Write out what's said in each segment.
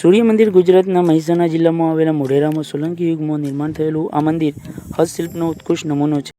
સૂર્ય મંદિર ગુજરાતના મહેસાણા જિલ્લામાં આવેલા મોઢેરામાં સોલંકી યુગમાં નિર્માણ થયેલું આ મંદિર હસ્તશિલ્પનો ઉત્કૃષ્ટ નમૂનો છે.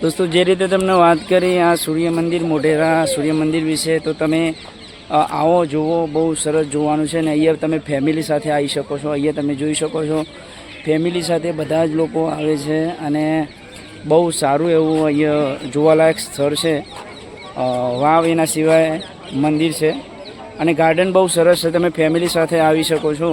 દોસ્તો, જે રીતે તમને વાત કરી, આ સૂર્ય મંદિર, મોઢેરા સૂર્ય મંદિર વિશે, તો તમે આવો, જુઓ, બહુ સરસ જોવાનું છે ને અહીંયા તમે ફેમિલી સાથે આવી શકો છો, અહીંયા તમે જોઈ શકો છો. ફેમિલી સાથે બધા જ લોકો આવે છે અને બહુ સારું એવું અહીંયા જોવાલાયક સ્થળ છે. વાવ એના સિવાય મંદિર છે. અને ગાર્ડન બહુ સરસ છે, તમે ફેમિલી સાથે આવી શકો છો.